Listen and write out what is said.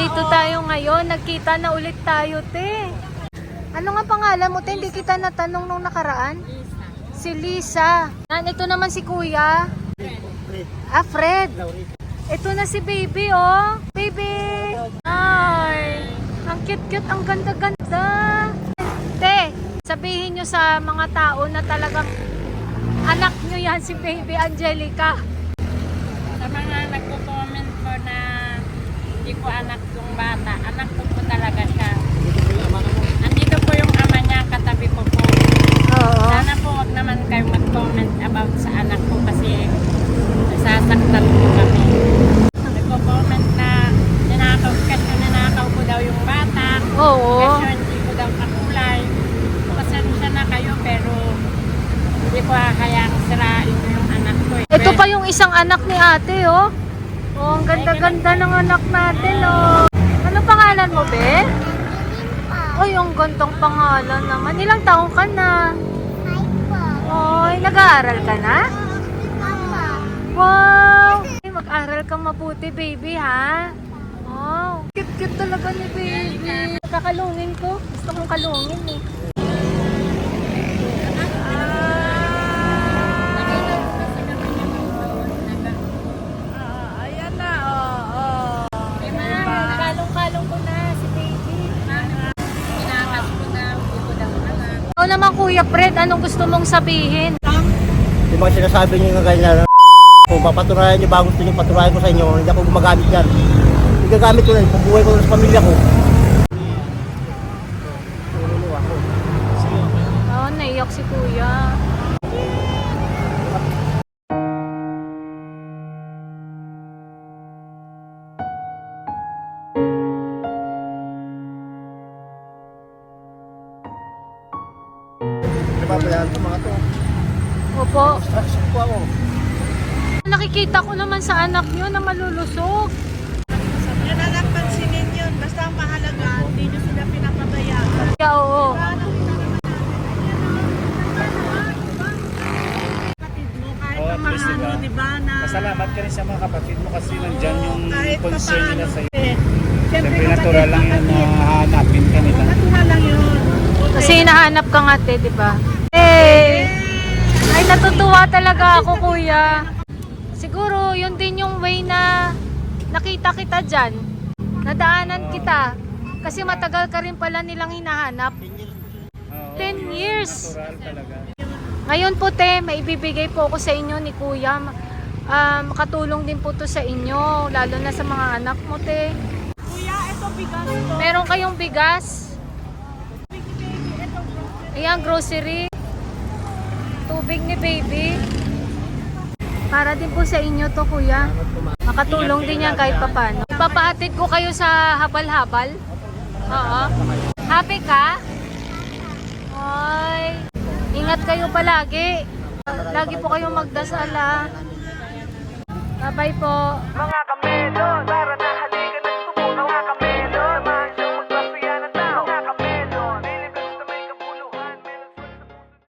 nandito tayo ngayon. Nagkita na ulit tayo, te. Ano nga pangalan mo, te? Hindi kita natanong nung nakaraan. Si Lisa. Nan, ito naman si Kuya. Ah, Fred. Ito na si Baby, oh. Baby! Ay! Ang cute-cute, ang ganda-ganda. Te, sabihin nyo sa mga tao na talagang anak nyo yan si Baby Angelica. Sa mga nagko-comment po na hindi ko anak yung bata, anak ko po talaga siya. Andito po yung ama niya, katabi ko po. Oo. Sana po wag naman kayong mag-comment about sa anak ko kasi nasasaktan po kami. Nagko-comment na ninakaw, kasi ninakaw ko daw yung bata. Oo. Kasi hindi ko daw kakulay. Pasensya na kayo pero hindi ko kayang sirain yung anak ko. Eh. Ito pa yung isang anak ni ate, oh. Oh, ang ganda-ganda ng anak natin, oh. Ano pangalan mo, Be? Oy, ang gandang pangalan naman. Ilang taong ka na? Oy, nag-aaral ka na? Wow! Mag-aral kang mabuti, baby, ha? Wow! Cute-cute talaga ni baby. Kakalungin ko. Gusto kong kalungin, eh. Ah, ayan na, oh, oh. Kalong-kalong ko na si baby. Pinakas ko na, hindi ko daw Ikaw naman, Kuya Fred, anong gusto mong sabihin? Yung mga sinasabi niyo nga ganyan na kung papatunayan niyo ba gusto niyo patunayan ko sa inyo, hindi ako gumagamit yan. Igagamit ko na, pagbuhay ko na sa pamilya ko. Oh, naiyak si Kuya. Nababayaan ko mga to. Opo. Stress po ako. Nakikita ko naman sa anak nyo na malulusog. Yun na lang pansinin yun. Basta ang mahalaga, hindi nyo sila pinapabayaan. Kaya oo. Oh, ano, diba? di ba, na... Masalamat ka rin sa mga kapatid mo kasi nandyan yung concern nila sa'yo. eh. Siyempre, natural lang yun na kapatid. hahanapin ka nila. Natural lang yun. Kasi hinahanap ka nga, te, di ba? Eh! Ay, natutuwa talaga ako, kuya. Siguro, yun din yung way na nakita kita dyan. Nadaanan kita. Kasi matagal ka rin pala nilang hinahanap. Oo, 10 years. Ngayon po, te, may ibibigay po ako sa inyo ni kuya. Ah, makatulong din po to sa inyo, lalo na sa mga anak mo, te. Kuya, ito bigas to. Meron kayong bigas. Ayan, grocery. Tubig ni baby. Para din po sa inyo to, kuya. Makatulong din yan kahit papano. Papahatid ko kayo sa habal-habal. Oo. Happy ka? Ay. Ingat kayo palagi. Lagi po kayong magdasal, ha? Bye-bye po. Mga kami